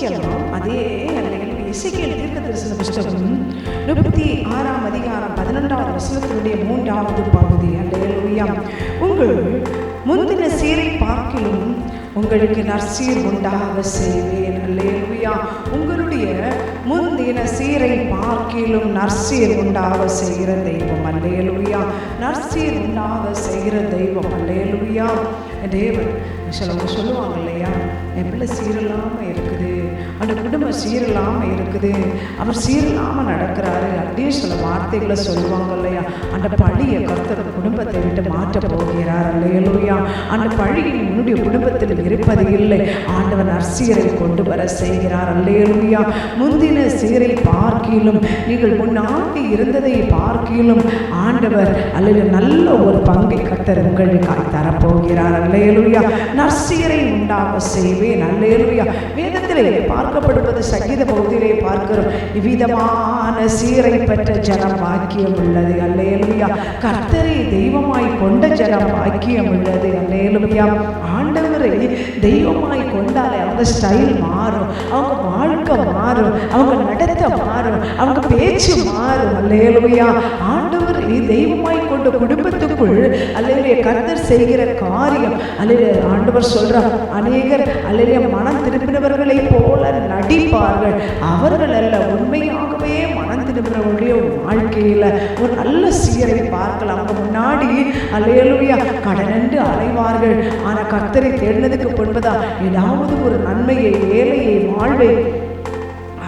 வாசிக்கலாம் அதே இசைக்கியல் தீர்க்க தரிசன புஸ்தகம் முப்பத்தி ஆறாம் அதிகாரம் பதினொன்றாவது வசனத்தினுடைய மூன்றாவது பகுதி. அல்லையா உங்கள் முந்தின சீரை பார்க்கிலும் உங்களுக்கு நற்சீர் உண்டாக செய்வேன். அல்லேலூயா. உங்களுடைய முந்தின சீரை பார்க்கிலும் நற்சீர் உண்டாக செய்கிற தெய்வம். அல்லேலூயா. நற்சீர் உண்டாக செய்கிற தெய்வம். அல்லேலூயா. தேவன் சிலவங்க சொல்லுவாங்க இல்லையா? என் பிள்ளை இருக்குது சீரில்லாமல் இருக்குது. அவர் சீரில்லாமல் நடக்கிறாரு. அப்படின்னு சில வார்த்தைகளை சொல்லுவாங்க இல்லையா? அந்த பழியை கர்த்தர் குடும்பத்தை விட்டு மாற்ற போகிறார். அல்லையலூயா அந்த பழி உன்னுடைய குடும்பத்தில் இருப்பது இல்லை. ஆண்டவர் நற்சீரை கொண்டு வர செய்கிறார். அல்லையலுயா முந்தின சீரை பார்க்கிலும் நீங்கள் முன்னாடி இருந்ததை பார்க்கிலும் ஆண்டவர் அல்லது நல்ல ஒரு பங்கை கர்த்தர் உங்களுக்காய் தரப்போகிறார். அல்லையலுயா நற்சீரை உண்டாக செய்வேன். அல்லேலூயா. வேதத்திலே பார்க்கப்படுவது சங்கீத பகுதியிலே பார்க்கிறோம். இவ்விதமான சீரை பெற்ற ஜனம் பாக்கியம் உள்ளது. அல்லேலூயா. கர்த்தரை தெய்வமாய் கொண்ட ஜனம் பாக்கியம் உள்ளது. அல்லேலூயா. ஆண்டவரை தெய்வமாய் கொண்டாலே அவங்க ஸ்டைல் மாறும். அவங்க வாழ் மாறும். அவங்க நடத்த மாறும். அவங்க பேச்சு மாறும். அல்லேலூயா. ஆண்டவர் தெய்வமாய் கொண்ட குடும்பத்துக்குள் அல்லேலூயா கர்த்தர் செய்கிற காரியம். அல்லேலூயா ஆண்டவர் சொல்றார் அநேகர் அல்லைய மனம் திரும்பினவர்களை போல நடிப்பார்கள். அவர்கள் அல்ல உண்மையாகவே மனம் திரும்பினவர்களுடைய வாழ்க்கையில ஒரு நல்ல சீரை பார்க்கலாம். அவங்க முன்னாடி அல்லேலூயா கடனென்று அலைவார்கள். ஆனா கர்த்தரை தேடினதுக்கு பின்பதா ஏதாவது ஒரு நன்மையை வேலையை வாழ்வை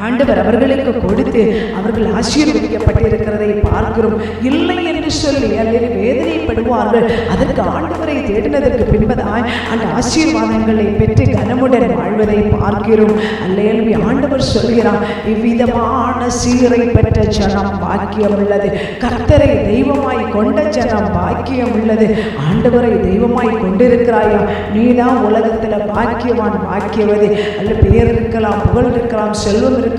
ஆண்டவர் அவர்களுக்கு கொடுத்து அவர்கள் ஆசீர்வதிக்கப்பட்டிருக்கிறதை பார்க்கிறோம். இல்லை என்று சொல்லி அல்லது வேதனைப்படுவார்கள். அதற்கு ஆண்டவரை தேடினதற்கு பின்பதாய் அந்த ஆசீர்வாதங்களை பெற்று கனமுடன் வாழ்வதை பார்க்கிறோம். அல்லேல்வி ஆண்டவர் சொல்கிறார் இவ்விதமான சீரை பெற்ற ஜனம் பாக்கியம் உள்ளது. கர்த்தரை தெய்வமாய் கொண்ட ஜனம் பாக்கியம் உள்ளது. ஆண்டவரை தெய்வமாய் கொண்டிருக்கிறாயா? நீதான் உலகத்தில் பாக்கியவான் பாக்கியவதி. அல்ல பேர் இருக்கலாம் புகழ் இருக்கலாம் செல்வம் இருக்கலாம்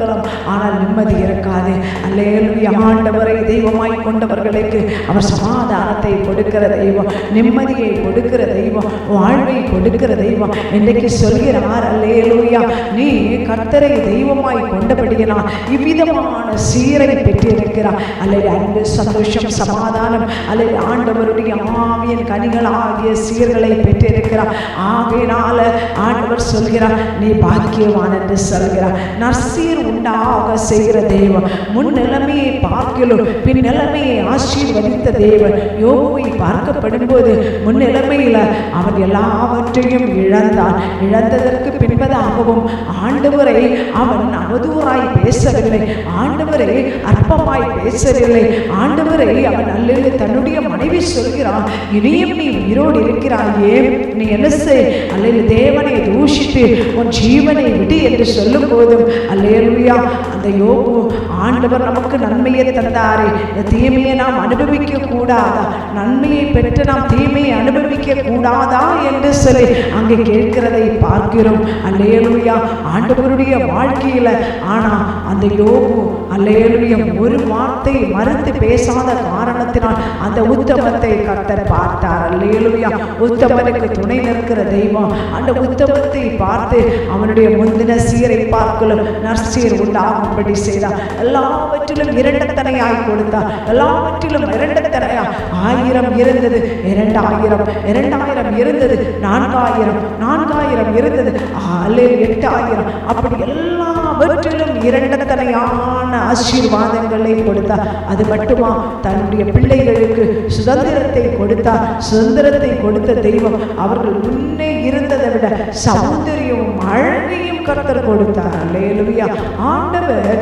ஆனால் நிம்மதி இருக்காது அல்லேலூயா. ஆண்டவரை தெய்வமாய் கொண்டவர்களுக்கு அவர் சமாதானத்தை கொடுக்கிற தெய்வம். நிம்மதியை கொடுக்கிற தெய்வம். வாழ்வை கொடுக்கிற தெய்வம். இன்றைக்கு சொல்கிறார் அல்லேலூயா. நீ கர்த்தரை தெய்வமாய் கொண்டபடியினால் இவ்விதமான சீரை பெற்றிருக்கிறார் அல்லது அன்பு சந்தோஷம் சமாதானம். அல்லது ஆண்டவருடைய ஆவியின் கனிகளாகிய சீர்களை பெற்றிருக்கிறார் ஆகையினால ஆண்டவர் சொல்கிறார் நீ பாக்கியவான் என்று சொல்கிறார். நற்சீர் உண்டாக செய்கிற தேவன் முன் நிலைமையை பார்க்கலும் பின் நிலைமையை ஆசீர்வதித்த தேவன் யோகுவை பார்க்கப்படும் போது முன் நிலைமையில் அவன் எல்லாவற்றையும் இழந்தான். இழந்ததற்கு பின்பதாகவும் ஆண்டவரை அவன் அவதூறாய் பேசவில்லை. ஆண்டவரை அற்பமாய் பேசவில்லை. ஆண்டவரை அவன் அல்லது தன்னுடைய மனைவி சொல்கிறான் இனியும் நீ உயிரோடு இருக்கிறாயே. நீ என்ன செய்? அல்லது தேவனை தூஷித்து உன் ஜீவனை விடு என்று சொல்லும் போதும் அல்லேலுயா அந்த யோபு ஆண்டவர் நமக்கு நன்மையை தந்தாரே. இந்த தீமையை நாம் அனுபவிக்க கூடாதா நன்மையை பெற்று நாம் தீமையை அனுபவிக்க கூடாதா என்று சொல்லி அங்கே கேட்கிறதை பார்க்கிறோம். அல்லேலுயா ஆண்டவருடைய வாழ்க்கையில் ஆனால் அந்த யோபு அல்லேலுயா ஒரு வார்த்தை மறுத்து பேசாத காரணத்தினால் அந்த உத்தமத்தை கத்தர் பார்த்தார். அல்லேலுயா உத்தமனுக்கு துணை நிற்கிற தெய்வம். அந்த உத்தமத்தை பார்த்து அவனுடைய முந்தின சீரை பார்க்கலும். நர்ஸ் நற்சீர் உண்டாகும்படி செய்தார் எல்லாவற்றிலும் இரண்டத்தனையாய் கொடுத்தார் எல்லாவற்றிலும் இரண்டத்தனையா? ஆயிரம் இருந்தது இரண்டாயிரம் இரண்டாயிரம் இருந்தது நான்காயிரம் நான்காயிரம் இருந்தது. அல்லே எட்டாயிரம். அப்படி எல்லாவற்றிலும் இரண்டத்தனையான ஆசீர்வாதங்களை கொடுத்தார் அது மட்டுமா? தன்னுடைய பிள்ளைகளுக்கு சுதந்திரத்தை கொடுத்தார் சுதந்திரத்தை கொடுத்த தெய்வம் அவர்கள் முன்னே இருந்ததை விட சௌந்தரியமும் அழகையும் கர்த்தர் கொடுத்தார். அல்லேலுயா. ஆண்டவர்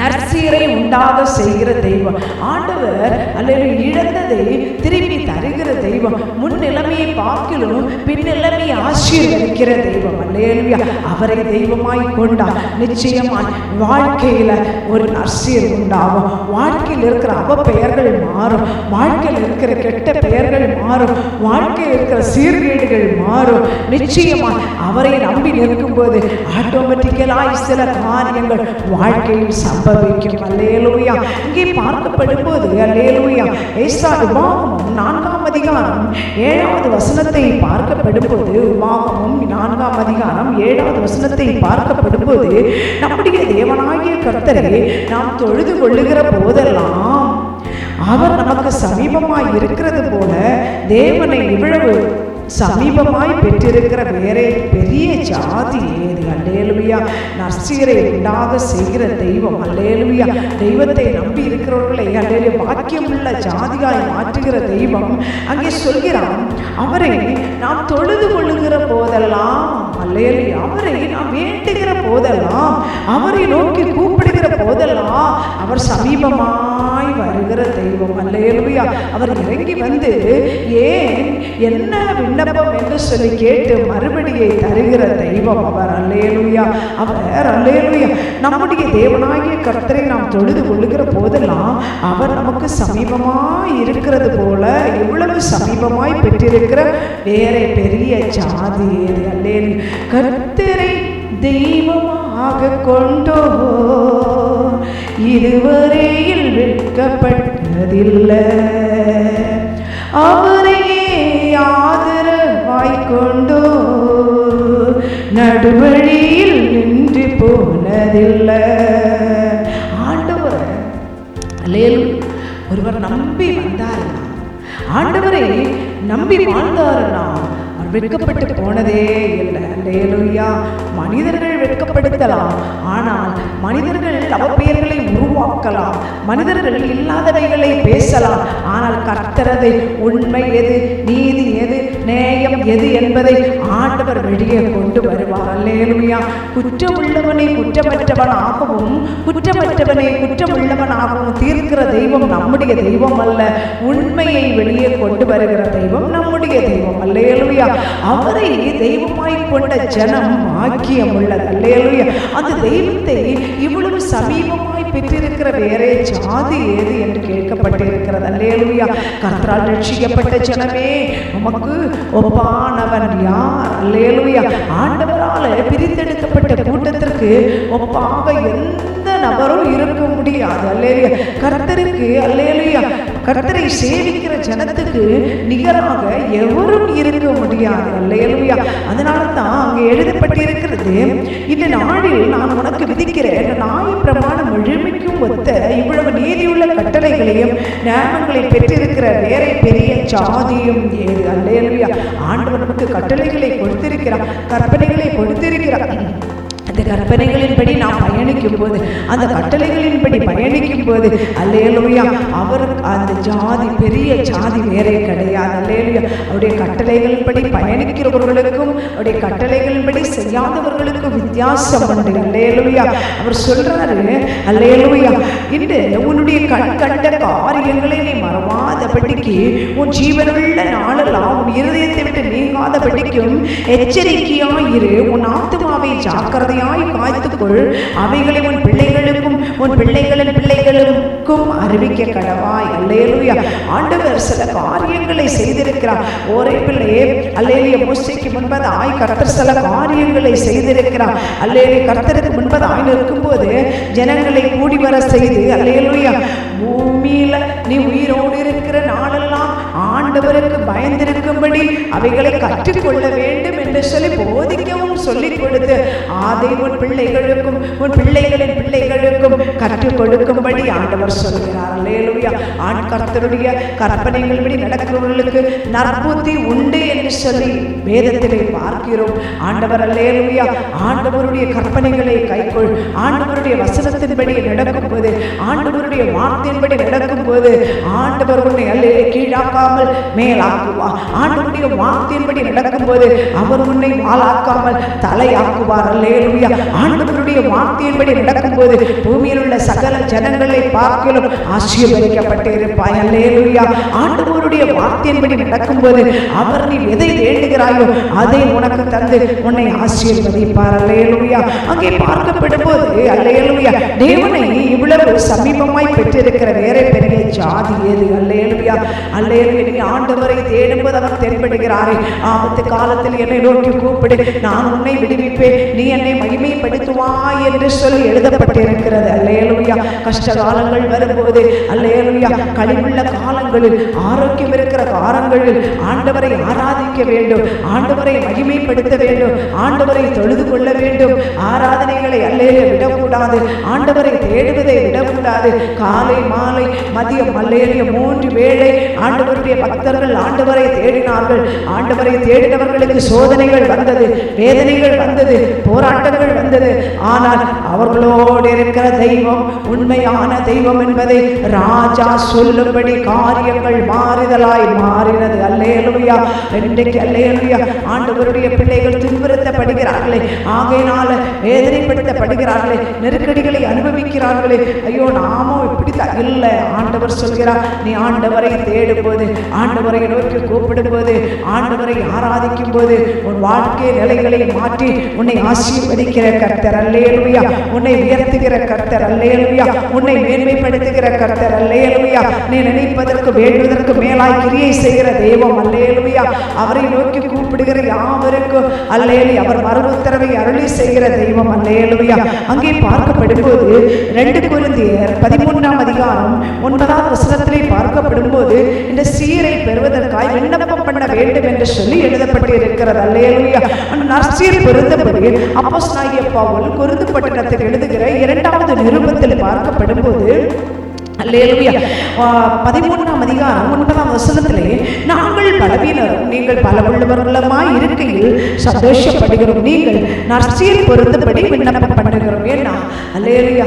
நற்சீரை உண்டாக செய்கிற தெய்வம். ஆண்டவர் அல்லது இழந்ததை திரும்பி தருகிற தெய்வம். முன் நிலைமையை பார்க்கலும் பின் நிலைமையை ஆசீர்வதிக்கிற தெய்வம். அல்லேலுயா அவரை தெய்வமாய் கொண்டா நிச்சயமாய் வாழ்க்கையில ஒரு நற்சீர் உண்டாகும். வாழ்க்கையில் இருக்கிற அவ பெயர்கள் மாறும். வாழ்க்கையில் இருக்கிற கெட்ட பெயர்கள் மாறும். வாழ்க்கையில் இருக்கிற சீர்கேடுகள் மாறும். நிச்சயமாய் அவரை நம்பி நிற்கும்போது ஆட்டோமேட்டிக்கலாய் சில காரியங்கள் வாழ்க்கையில் சம்பவிக்கும். அல்லேலுயா. இங்கே பார்க்கப்படும் போது அல்லேலுயா. ஏசா உபாகமம் நான்காம் அதிகாரம் ஏழாவது வசனத்தை பார்க்கப்படும் போது உபாகமும் நான்காம் அதிகாரம் ஏழாவது வசனத்தை பார்க்கப்படும் போது நம்முடைய தேவனாகிய கர்த்தரை நாம் தொழுது கொள்ளுகிற போதெல்லாம் அவர் நமக்கு சமீபமாய் இருக்கிறது போல தேவனை இவ்வளவு சமீபமாய் பெற்றிருக்கிற வேறே பெரிய ஜாதி ஏது? அல்லேலுவியா நர்சீரை உண்டாக செய்கிற தெய்வம். அல்லேலுவியா தெய்வத்தை நம்பி இருக்கிறவர்களை அல்லேலு பாக்கியமுள்ள ஜாதியாய் மாற்றுகிற தெய்வம். அங்கே சொல்கிறான் அவரை நாம் தொழுது கொள்ளுகிற போதெல்லாம் அல்லேலு அவரை நாம் வேண்டுகிற போதெல்லாம் அவரை நோக்கி கூப்பிடுகிற போதெல்லாம் அவர் சமீபமாய் வருகிற தெய்வம். அல்லேலுயா. அவர் இறங்கி வந்து ஏன்? என்ன விண்ணப்பம் என்று சொல்லி கேட்டு மறுபடியை தருகிற தெய்வம் அவர். அல்லேலுயா. அவர் அல்லேலுயா. நம்முடைய தேவனாகிய கர்த்தரை நாம் தொழுது கொள்ளுகிற போதெல்லாம் அவர் நமக்கு சமீபமாய் இருக்கிறது போல எவ்வளவு சமீபமாய் பெற்றிருக்கிற வேற பெரிய ஜாதி ஏது? அல்லேலு கர்த்தரை தெய்வமாக கொண்டோ இதுவரையில் விற்கப்பட்டதில்லை அவரையே ஆதரவாய் கொண்டோ நடுவழியில் நின்று போனதில்லை. ஆண்டவர் அல்லேலு ஒருவர் நம்பி வந்தாருன்னா ஆண்டவரை நம்பி வாழ்ந்தாருன்னா அவர் வெட்கப்பட்டு போனதே இல்லை. அல்லேலுயா மனிதர்கள் வெட்கப்படுத்தலாம். ஆனால் மனிதர்கள் அவப்பெயர்களை உருவாக்கலாம். மனிதர்கள் இல்லாதவைகளை பேசலாம். ஆனால் கர்த்தரதை உண்மை எது நீதி எது நேயம் எது என்பதை ஆண்டவர் வெளியே கொண்டு வருவார். அல்லேலுயா குற்றமுள்ளவனை குற்றமற்றவனாகவும் குற்றமற்றவனை குற்றமுள்ளவனாகவும் தீர்க்கிற தெய்வம் நம்முடைய தெய்வம் அல்ல. உண்மையை வெளியே கொண்டு வருகிற தெய்வம் நம்முடைய தெய்வம். அல்லேலுயா அவரை தெய்வமாய் கொண்ட ஜனம் பாக்கியம் உள்ளது அந்த தெய்வத்தை இவ்வளவு சமீபமாய் பெற்றிருக்கிற வேறே ஜாதி ஏது என்று கேட்கப்பட்டிருக்கிறது. அல்லேலுயா. கர்த்தரால் ரட்சிக்கப்பட்ட ஜனமே உமக்கு ஒப்பானவன் யார்? அல்லேலுயா. ஆண்டவரால பிரித்தெடுக்கப்பட்ட கூட்டத்திற்கு ஒப்பாக எந்த நபரும் இருக்க முடியாது. அல்லேலியா. கர்த்தருக்கு அல்லேலியா. கர்த்தரை சேவிக்கிற ஜனத்துக்கு நிகராக எவரும் இருக்க முடியாது. அல்லேலியா. அதனால தான் அங்கே எழுதப்பட்டிருக்கிறது இந்த நாளில் நான் உனக்கு விதிக்கிறேன் நாய் பிரமாணம் முழுமைக்கும் ஒத்த இவ்வளவு நீதியுள்ள கட்டளைகளையும் நியமங்களை பெற்றிருக்கிற வேற பெரிய ஜாதியும் ஏது. அல்லேலியா. ஆண்டவர் நமக்கு கட்டளைகளை கொடுத்திருக்கிறார் கற்பனைகளை கொடுத்திருக்கிறார். அந்த கற்பனைகளின்படி நாம் பயணிக்கும் போது அந்த கட்டளைகளின்படி பயணிக்கும் போது அல்லேலுயா அவர் அந்த ஜாதி பெரிய ஜாதி வேறே கிடையாது அல்லேலுயா. அவருடைய கட்டளைகளின்படி பயணிக்கிறவர்களுக்கும் அவருடைய கட்டளைகளின்படி செய்யாதவர்களுக்கும் வித்தியாசம் உண்டு அல்லேலுயா. அவர் சொல்றாரு அல்லேலுயா இன்று உன்னுடைய கண் கண்ட காரியங்களை நீ மறவாதபடிக்கு உன் ஜீவனுள்ள நாளெல்லாம் உன் இருதயத்தை விட்டு நீங்காதபடிக்கும் எச்சரிக்கையாயிரு உன் ஆத்துமாவை நன்மையாய் பாய்த்துக்கொள் அவைகளை உன் பிள்ளைகள் பிள்ளைகளுக்கும் உன் பிள்ளைகளின் பிள்ளைகளுக்கும் அறிவிக்க கடவாய் அல்லேலுயா. ஆண்டவர் சில காரியங்களை செய்திருக்கிறார். ஒரே பிள்ளையே அல்லேலிய மோசைக்கு முன்பதாய் கர்த்தர் சில காரியங்களை செய்திருக்கிறார். அல்லேலிய கர்த்தருக்கு முன்பதாய் இருக்கும்போது ஜனங்களை கூடி வர செய்து அல்லேலுயா பூமியில நீ உயிரோடு இருக்கிற நாளெல்லாம் ஆண்டவருக்கு பயந்திருக்கும்படி அவைகளை கற்றுக்கொள்ள வேண்டும் என்று சொல்லி போதிக்கவும் சொல்லிக் கொடுத்து அதை உன் பிள்ளைகளுக்கும் உன் பிள்ளைகளின் பிள்ளைகள் பிள்ளைகளுக்கும் கற்றுக் கொடுக்கும்படி ஆண்டவர் சொல்கிறார். அல்லேலூயா. ஆண் கர்த்தருடைய கற்பனைகள்படி நடக்கிறவர்களுக்கு நற்புத்தி உண்டு என்று சொல்லி வேதத்திலே பார்க்கிறோம். ஆண்டவர் அல்லேலூயா. ஆண்டவருடைய கற்பனைகளை கைக்கொள். ஆண்டவருடைய வசனத்தின்படி நடக்கும் போது ஆண்டவருடைய வார்த்தையின்படி நடக்கும் போது ஆண்டவர் உன்னை அல்லே கீழாக்காமல் மேலாக்குவார். ஆண்டவருடைய வார்த்தையின்படி நடக்கும் போது அவர் உன்னை வாழாக்காமல் தலையாக்குவார். அல்லேலூயா. ஆண்டவருடைய வார்த்தையின்படி நடக்கும் போது பூமியில் உள்ள சகல ஜனங்களை பார்க்கலும் ஆசீர்வதிக்கப்பட்டு இருப்பாய் அல்லேலூயா. ஆண்டவருடைய வார்த்தையின்படி நடக்கும்போது அவர் நீ எதை வேண்டுகிறாயோ அதை உனக்கு தந்து உன்னை ஆசீர்வதிப்பார். அல்லேலூயா. அங்கே பார்க்கப்படும் போது அல்லேலூயா தேவனை இவ்வளவு சமீபமாய் பெற்றிருக்கிற வேற பெரிய ஜாதி ஏது? அல்லேலூயா. அல்லேலூயா நீ ஆண்டவரை தேடும்போது அவர் தென்படுகிறாரே. ஆபத்து காலத்தில் என்னை நோக்கி கூப்பிடு. நான் உன்னை விடுவிப்பேன். நீ என்னை மகிமைப்படுத்துவாய் என்று சொல்லி இருக்கிறது. அல்லேலுயா. கஷ்ட காலங்கள் வரும்போது அல்லேலுயா. கழிவுள்ள காலங்களில் ஆரோக்கியம் இருக்கிற காலங்களில் ஆண்டவரை ஆராதிக்க வேண்டும். ஆண்டவரை மகிமைப்படுத்த வேண்டும். ஆண்டவரை தொழுது கொள்ள வேண்டும். ஆராதனைகளை அல்லேலே விடக்கூடாது. ஆண்டவரை தேடுவதை விடக்கூடாது. காலை மாலை மதியம் அல்லேலிய. மூன்று வேளை ஆண்டவருடைய பக்தர்கள் ஆண்டவரை தேடினார்கள். ஆண்டவரை தேடினவர்களுக்கு சோதனைகள் வந்தது வேதனைகள் வந்தது போராட்டங்கள் வந்தது. ஆனால் அவர்களோடு இருக்கிற தெய்வம் உண்மையான தெய்வம் என்பதை ராஜா சொல்லும்படி காரியங்கள் மாறுதலாய் மாறினது. அல்லேலுயா. இன்றைக்கு அல்லேலுயா. ஆண்டவருடைய பிள்ளைகள் துன்புறுத்தப்படுகிறார்களே. ஆகையினால வேதனைப்படுத்தப்படுகிறார்களே. நெருக்கடிகளை அனுபவிக்கிறார்களே. ஐயோ நாமும் இப்படிதான் இல்லை ஆண்டவர் சொல்கிறார் நீ ஆண்டவரை தேடும்போது ஆண்டவரை நோக்கி கூப்பிடும்போது ஆண்டவரை ஆராதிக்கும் போது உன் வாழ்க்கை நிலைகளை மாற்றி உன்னை ஆசீர்வதிக்கிற கர்த்தர். அல்லேலுயா. உன்னை உயர்த்துகிற கர்த்தர் அல்லேலுயா. உன்னை மேன்மைப்படுத்துகிற கர்த்தர் அல்லேலுயா. நீ நினைப்பதற்கு வேண்டுவதற்கு மேலாய் கிரியை செய்கிற தெய்வம் அல்லேலுயா. அவரை நோக்கி கூப்பிடுகிற யாவருக்கும் அல்லேலி அவர் மறு உத்தரவை அருளி செய்கிற தெய்வம் அல்லேலுயா. அங்கே பார்க்கப்படும் போது ரெண்டு குருந்தியர் பதிமூன்றாம் அதிகாரம் ஒன்பதாம் வசனத்திலே பார்க்கப்படும் போது இந்த சீரை பெறுவதற்காய் விண்ணப்பம் பண்ண வேண்டும் என்று சொல்லி எழுதப்பட்டு இருக்கிறது அல்லேலுயா. நர்சீர் நற்சீர் பொருந்தபடி அப்போஸ்தலனாகிய பவுல் கொரிந்து பட்டணத்தில் எழுதுகிற இரண்டாவது நிருபத்தில் பார்க்கப்படும் போது பதிமூன்றாம் அதிகாரம் ஒன்பதாம் வசனத்திலே நாங்கள் பலவீனரும் நீங்கள் பல உள்ளவர்களுமாய் இருக்கையில் சந்தோஷப்படுகிறோம். நீங்கள் நர்சியல் பொருந்தபடி விண்ணப்பம் பண்ணுகிறோம். ஏன்னா அல்லேலூயா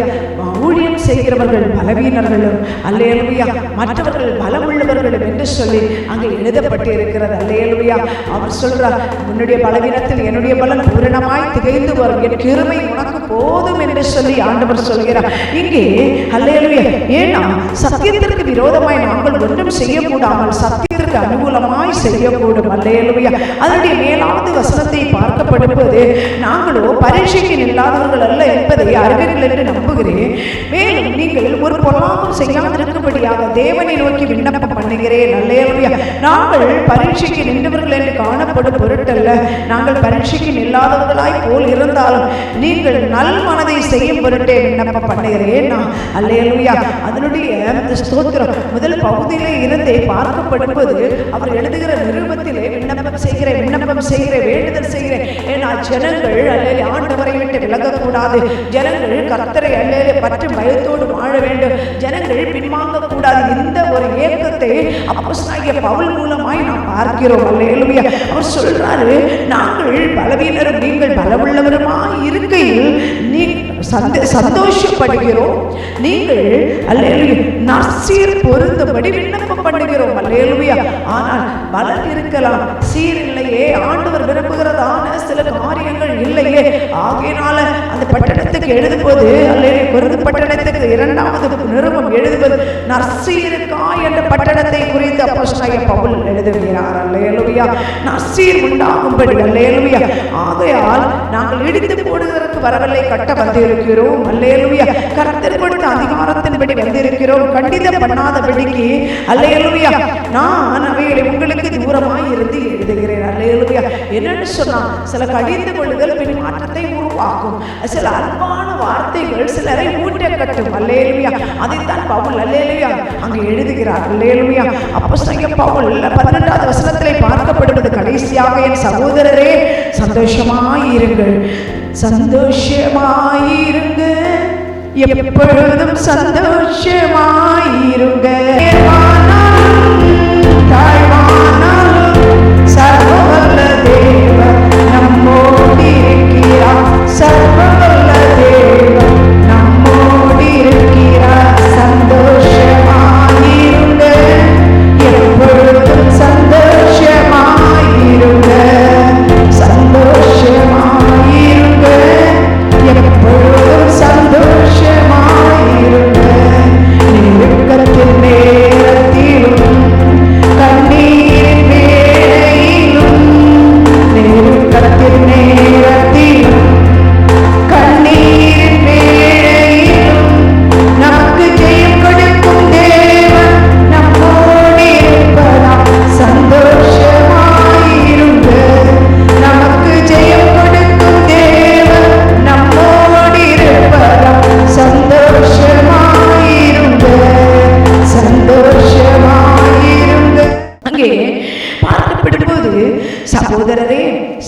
செய்கிறவர்கள் பலவீனர்களும் அல்லேலூயா மற்றவர்கள் பலமுள்ளவர்களும் என்று சொல்லி அங்கே எழுதப்பட்டு இருக்கிறது அல்லேலூயா. அவர் சொல்றார் உன்னுடைய பலவீனத்தில் என்னுடைய பலன் பூரணமாய் திகைந்து வரும். என் கிருமை உனக்கு போதும் என்று சொல்லி ஆண்டவர் சொல்கிறார். இங்கே அல்லேலூயா ஏன்னா சத்தியத்திற்கு விரோதமாய் நாங்கள் ஒன்றும் செய்யக்கூடாமல் சத்தியத்திற்கு அனுகூலமாய் செய்யக்கூடும். அல்லையலுவையா அதனுடைய மேலாவது வசனத்தை பார்க்கப்படும்போது நாங்களோ பரீட்சைக்கு இல்லாதவர்கள் அல்ல என்பதை அறிவீர்கள் என்று நம்புகிறேன். மேலும் நீங்கள் ஒரு பொல்லாமல் செய்யாதிருக்கும்படியாக தேவனை நோக்கி விண்ணப்பம் பண்ணுகிறேன். அல்லையலுவையா நாங்கள் பரீட்சைக்கு நின்று காணப்படும் பொருட்டல்ல. நாங்கள் பரீட்சைக்கு நில்லாதவர்களாய் போல் இருந்தாலும் நீங்கள் நல் மனதை செய்யும் பொருட்டே விண்ணப்பம் பண்ணுகிறேன் நான் அல்லையலுயா அதனுடைய ஸ்தோத்திரம். முதல் பகுதியிலே இருந்தே பார்க்கப்படுவது அவர் எழுதுகிற நிருபத்திலே விண்ணப்பம் செய்கிறேன் விண்ணப்பம் செய்கிறேன் வேண்டுதல் செய்கிறேன். ஏன்னா ஜனங்கள் அல்லேலே ஆண்டவரை விட்டு விலகக்கூடாது. ஜனங்கள் கர்த்தரை அல்லேலே பற்று பயத்தோடு வாழ வேண்டும். ஜனங்கள் பின்வாங்க கூடாது இந்த ஒரு இயக்கத்தை அப்போஸ்தலனாகிய பவுல் மூலமாய் நாம் பார்க்கிறோம். அல்லேலூயா. அவர் சொல்றாரு நாங்கள் பலவீனரும் நீங்கள் பலவுள்ளவருமா இருக்கையில் நீ சந்த சந்தோஷப்படுகிறோம். நீங்கள் அல்ல நசீர் பொருந்தபடி விண்ணப்பம் பண்ணுகிறோம் அல்லேலூயா. ஆனால் பலன் இருக்கலாம் சீர் இல்லையே ஆண்டவர் விரும்புகிறதான சில காரியங்கள் இல்லையே. ஆகையினால அந்த பட்டணத்துக்கு எழுதும்போது அல்லேலூயா குருது பட்டணத்துக்கு இரண்டாவது நிறுவம் எழுதுவது நற்சீருக்கா என்ற பட்டணத்தை குறித்து அப்போஸ்தலனாகிய பவுல் எழுதுகிறார். அல்லேலூயா. நற்சீர் உண்டாகும்படி. அல்லேலூயா. ஆகையால் நாங்கள் இடித்து போடுவதற்கு வரவில்லை. கட்ட வந்திருக்கிறோம். அல்லேலூயா. கரத்தில் கொடுத்த அதிகாரத்தின்படி வந்திருக்கிறோம். கண்டிதம் பண்ணாதபடிக்கு அல்லேலூயா நான் அவைகளை உங்களுக்கு தூரமாய் இருந்து எழுதுகிறேன். அல்லேலூயா என்னன்னு சொன்னா சில கடிந்து கொள்ளுதல் பின் மாற்றத்தை உருவாக்கும். சில அன்பான வார்த்தைகள் சிலரை ஊட்ட கட்டும் அல்லேலூயா அதைத்தான் பவுல் அல்லேலூயா அங்கே எழுதுகிறார். அல்லேலூயா அப்போஸ்தலனாகிய பவுல் பதினெட்டாவது வசனத்திலே பார்க்கப்படுவது கடைசியாக என் சகோதரரே சந்தோஷமாயிருங்கள். சந்தோஷமாயிருங்க எப்பொழுதும் சந்தோஷமாயிருங்க சகோதரரே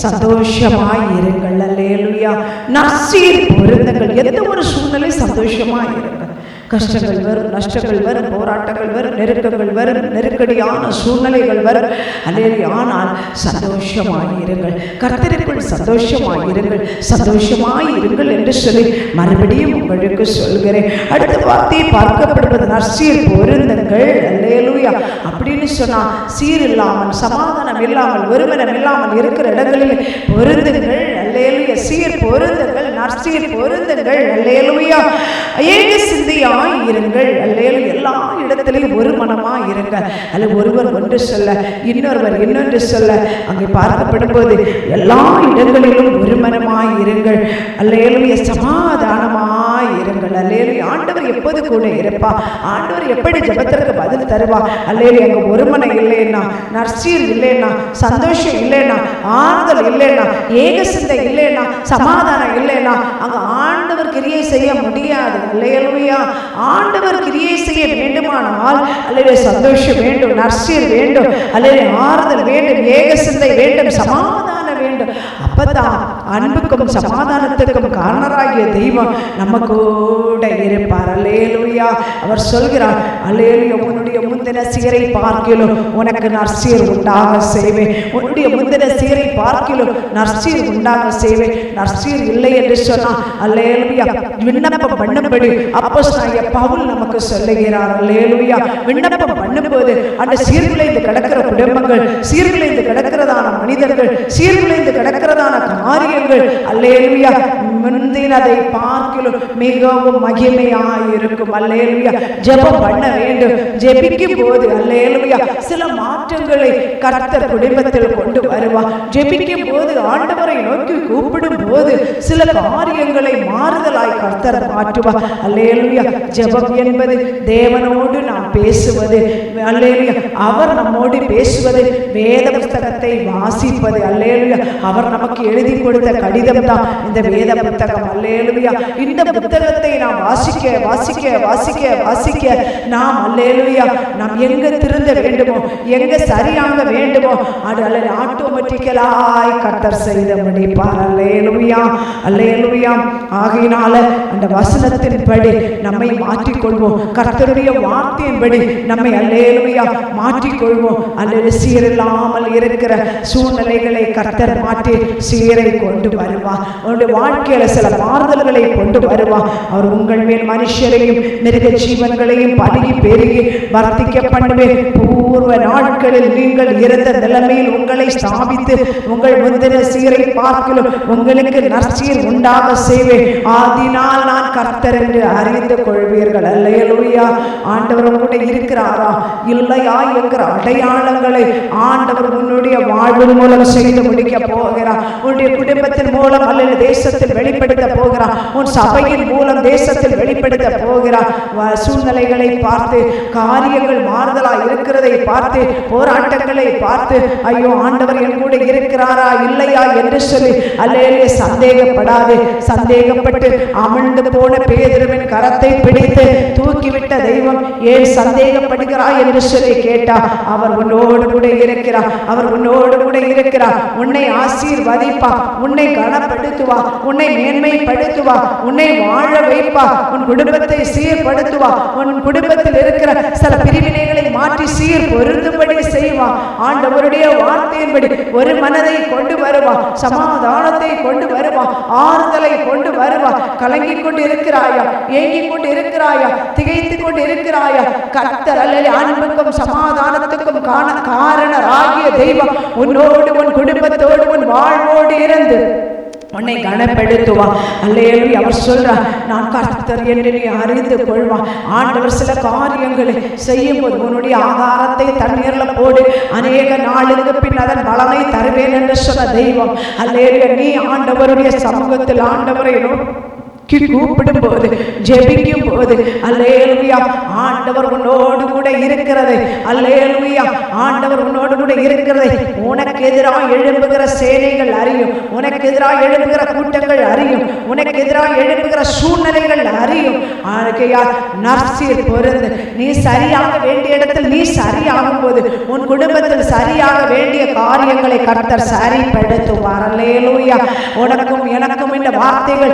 சந்தோஷமாய் இருங்கள் அல்லேலுயா. நசீர் பொருந்தங்கள் எந்த ஒரு சூழ்நிலை சந்தோஷமாய் இருங்கள் கஷ்டங்கள் வரும் நஷ்டங்கள் வரும் போராட்டங்கள் வரும் நெருக்கங்கள் வரும் நெருக்கடியான சூழ்நிலைகள் வரும். அல்லது ஆனால் சந்தோஷமாயிருங்கள் கர்த்தருக்குள் சந்தோஷமாயிருங்கள் என்று சொல்லி மறுபடியும் உங்களுக்கு சொல்கிறேன். அடுத்த வார்த்தையை பார்க்கப்படுவது நற்சீர் பொருந்துங்கள். அல்லேலூயா. அப்படின்னு சொன்னால் சீர் இல்லாமல் சமாதானம் இல்லாமல் ஒருமனம் இல்லாமல் இருக்கிற இடங்களில் பொருந்துங்கள். அல்லேலூயா. சீர் பொருந்துங்கள் நற்சீர் பொருந்துங்கள். அல்லேலுயா. ஏக சிந்தையாய் இருங்கள். அல்லேலு எல்லா இடத்திலையும் ஒரு மனமா இருங்கள். அல்ல ஒருவர் ஒன்று சொல்ல இன்னொருவர் இன்னொன்று சொல்ல அங்கே பார்க்கப்படும் போது எல்லா இடங்களிலும் ஒரு மனமாய் இருங்கள். அல்லேலுய. சமாதான இருங்கள் அல்லேலு ஆண்டவர் எப்போது கூட இருப்பா? ஆண்டவர் எப்படி ஜபத்திற்கு பதில் தருவா? அல்லேலு அங்க ஒருமனை இல்லைன்னா நர்சியல் இல்லைன்னா சந்தோஷம் இல்லைன்னா ஆறுதல் இல்லைன்னா ஏக சிந்தை இல்லைன்னா சமாதானம் இல்லைன்னா அங்க ஆண்டவர் கிரியை செய்ய முடியாது. அல்லேலுயா. ஆண்டவர் கிரியை செய்ய வேண்டுமானால் அல்லது சந்தோஷம் வேண்டும் நர்சியல் வேண்டும். அல்லது ஆறுதல் வேண்டும் ஏக சிந்தை வேண்டும் சமாதானம் வேண்டும் அப்பதான் அன்புக்கும் சமாதானத்துக்கும் காரணராகிய தெய்வம் நம்ம கூட இருப்பார். அல்லேலுயா. அவர் சொல்கிறார் அல்லேலுயா உன்னுடைய முந்தின சீரை பார்க்கிலும் உனக்கு நர்சீர் உண்டாக செய்வேன். உன்னுடைய முந்தின சீரை பார்க்கிலும் நர்சீர் உண்டாக செய்வேன். நர்சீர் இல்லை என்று சொன்னால் அல்லேலுயா. விண்ணப்பம் பண்ணும்படி அப்போ பவுல் நமக்கு சொல்லுகிறார் அல்லேலுயா. விண்ணப்பம் பண்ணும்போது அந்த சீர்குலைந்து கிடக்கிற குடும்பங்கள் சீர்குலைந்து கிடக்கிறதான மனிதர்கள் சீர்குலைந்து கிடக்கிறதான காரியங்கள். அல்லேலுயா. முந்தினதை பார்க்கலும் மிகவும் மகிமையாயிருக்கும். அல்லேலுயா. ஜெபம் பண்ண வேண்டும். ஜெபிக்கும் போது அல்லேலுயா சில மாற்றங்களை கர்த்தர் குடும்பத்தில் கொண்டு வருவா ஜெபிக்கும் போது ஆண்டவரை நோக்கி கூப்பிடும் போது சில காரியங்களை மாறுதலாய் கர்த்தர் மாற்றுவா அல்லேலுயா. ஜெபம் என்பது தேவனோடு நாம் பேசுவது. அல்லேலுயா. அவர் நம்மோடு பேசுவது. வேத புஸ்தகத்தை வாசிப்பது. அல்லேலுயா. அவர் நமக்கு எழுதி கொடுத்த கடிதம் தான் இந்த வேத புத்தகம். அல்லேலுயா. இந்த புத்தகத்தை நாம் வாசிக்க வாசிக்க வாசிக்க வாசிக்க நாம் அல்லேலுயா. நாம் எங்க திருந்த வேண்டுமோ எங்க சரியாக வேண்டுமோ அது அல்ல ஆட்டோமேட்டிக்கலாய் கத்தர் செய்த முடிப்பார். அல்லேலுயா. அல்லேலுயா. ஆகையினால அந்த வசனத்தின்படி நம்மை மாற்றிக்கொள்வோம். கர்த்தருடைய வார்த்தையின்படி நம்மை அல்லேலுயா மாற்றிக்கொள்வோம். அல்லது சீரில்லாமல் இருக்கிற சூழ்நிலைகளை கர்த்தர் மாற்றி சீரை கொண்டு வருவார். அவருடைய வாழ்க்கையில சில மாறுதல்களை கொண்டு வருவான் அவர் உங்கள் மேல் மனுஷரையும் மிருக ஜீவன்களையும் பருகி பெருகி வர்த்திக்க பண்ணுவேன் பூர்வ நாட்களில் நீங்கள் இருந்த நிலைமையில் உங்களை ஸ்தாபித்து உங்கள் முந்தின சீரை பார்க்கலும் உங்களுக்கு நற்சீர் உண்டாக செய்வேன். ஆதினால் நான் கர்த்தர் என்று அறிந்து கொள்வீர்கள். அல்லையலூயா ஆண்டவர் கூட இருக்கிறாரா? இல்லையா என்கிற அடையாளங்களை ஆண்டவர் உன்னுடைய வாழ்வின் மூலம் செய்து முடிக்க போகிறார். உன்னுடைய குடும்பத்தின் மூலம் அல்லது தேசத்தில் வெளி வெளிப்படுத்த போகிறார். உன் சபையின் மூலம் தேசத்தில் வெளிப்படுத்த போகிறார். சூழ்நிலைகளை பார்த்து காரியங்கள் மாறுதலா இருக்கிறதை பார்த்து போராட்டங்களை பார்த்து ஐயோ ஆண்டவர் என் கூட இருக்கிறாரா இல்லையா என்று சொல்லி அல்லையே சந்தேகப்படாது. சந்தேகப்பட்டு அமிழ்ந்து போன பேதுருவின் கரத்தை பிடித்து தூக்கிவிட்ட தெய்வம் ஏன் சந்தேகப்படுகிறாய் என்று சொல்லி கேட்டா அவர் உன்னோடு கூட இருக்கிறார். அவர் உன்னோடு கூட இருக்கிறார். உன்னை ஆசீர்வதிப்பா. உன்னை கனப்படுத்துவா. உன்னை மேன்மைப்படுத்துவா. உன்னை வாழ வைப்பா. உன் குடும்பத்தை சீர்படுத்துவா. உன் குடும்பத்தில் இருக்கிற சில பிரிவினைகளை மாற்றி சீர் பொருந்தும்படி செய்வா. ஆண்டவருடைய வார்த்தையின்படி ஒரு மனதை கொண்டு வருவா. சமாதானத்தை கொண்டு வருவா. ஆறுதலை கொண்டு வருவா. கலங்கிக் கொண்டு இருக்கிறாயா ஏங்கிக் கொண்டு இருக்கிறாயா திகைத்துக் கொண்டு இருக்கிறாயா கர்த்தர் அல்ல அன்புக்கும் சமாதானத்துக்கும் காண காரணராகிய தெய்வம் உன்னோடு உன் குடும்பத்தோடு உன் வாழ்வோடு இருந்து உன்னை கனப்படுத்துவா. அல்லேலு அவர் சொல்றார் நான் கர்த்தர் என்று நீ அறிந்து கொள்வான் ஆண்டவர் சில காரியங்களை செய்யும் போது உன்னுடைய ஆகாரத்தை தண்ணீர்ல போடு. அநேக நாளுக்கு பின் அதன் பலனை தருவேன் என்று சொன்ன தெய்வம். அல்லேலு நீ ஆண்டவருடைய சமூகத்தில் ஆண்டவரை நோக்கி கூப்பிடும் போது ஜெபிக்கும் போது அல்லேலுயா ஆண்டவர் உன்னோடு கூட இருக்கிறது அல்லேலுயா ஆண்டவர் உன்னோடு கூட இருக்கிறது உனக்கு எதிராக எழும்புகிற சேனைகள் அறியும் உனக்கு எதிராக எழும்புகிற கூட்டங்கள் அறியும் உனக்கு எதிராக எழும்புகிற சூழ்நிலைகள் அறியும். ஆகையா நர்சியர் பொருந்து. நீ சரியாக வேண்டிய இடத்தில் நீ சரியாகும் போது உன் குடும்பத்தில் சரியாக வேண்டிய காரியங்களை கர்த்தர் சரிப்படுத்துவார். அல்லேலூயா. உனக்கும் எனக்கும் இந்த வார்த்தைகள்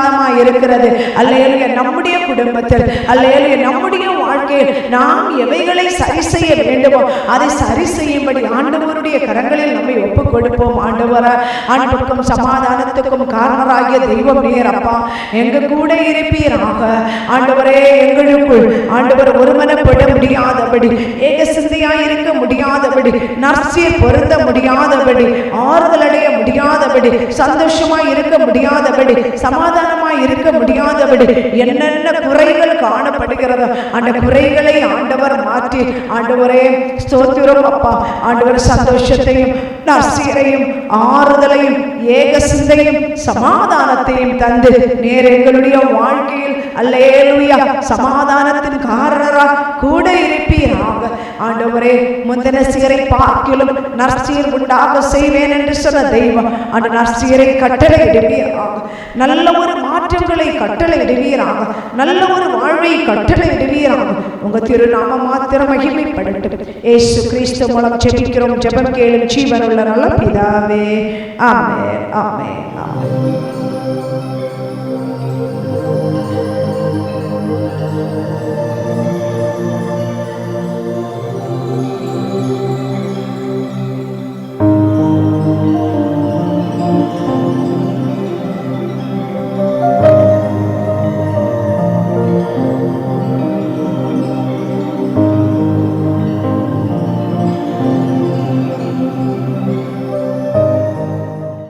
ஆசீர்வாதமா இருக்கிறது. அல்லேலூயா நம்முடைய குடும்பத்தில் அல்லேலூயா நம்முடைய வாழ்க்கையில் நாம் எவைகளை சரி செய்ய வேண்டுமோ அதை சரி செய்யும்படி ஆண்டவருடைய கரங்களில் நம்மை ஒப்புக் கொடுப்போம் ஆண்டவர. அன்புக்கும் சமாதானத்துக்கும் காரணராகிய தெய்வம் நேரப்பா எங்க கூட இருப்பீராக. ஆண்டவரே எங்களுக்குள் ஆண்டவர் ஒருமனப்பட முடியாதபடி ஏக இருக்க முடியாதபடி நர்சியை பொருந்த முடியாதபடி ஆறுதல் அடைய முடியாதபடி சந்தோஷமா இருக்க முடியாதபடி சமாதானமா இருக்க முடியாதபடி என்னென்ன குறைகள் காணப்படுகிறதோ அந்த குறைகளை ஆண்டவர் மாற்றி ஆண்டவரே ஸ்தோத்திரம் அப்பா. ஆண்டவர் சந்தோஷத்தையும் நர்சியரையும் ஆறுதலையும் ஏக சிந்தையும் சமாதானத்தையும் தந்து நேர் எங்களுடைய வாழ்க்கையில் அல்லேலுயா சமாதானத்தின் காரணராக கூட இருப்பீராக. ஆண்டவர் முந்தின சீரை பார்க்கிலும் நர்சியர் உண்டாக செய்வேன் என்று சொன்ன தெய்வம். அந்த நர்சியரை கட்டளை இடுவீராக நல்ல ஒரு மாற்றங்களை கட்டளை இடுவீராக நல்ல ஒரு வாழ்வை கட்டளை இடுவீராக உங்க திருநாம மாத்திரம் மகிமைப்படட்டும் ஏசு கிறிஸ்து மூலம் ஜெபிக்கிறோம். ஜெபம் கேளும் ஜீவனுள்ள நல்ல பிதாவே. ஆமே ஆமே ஆமே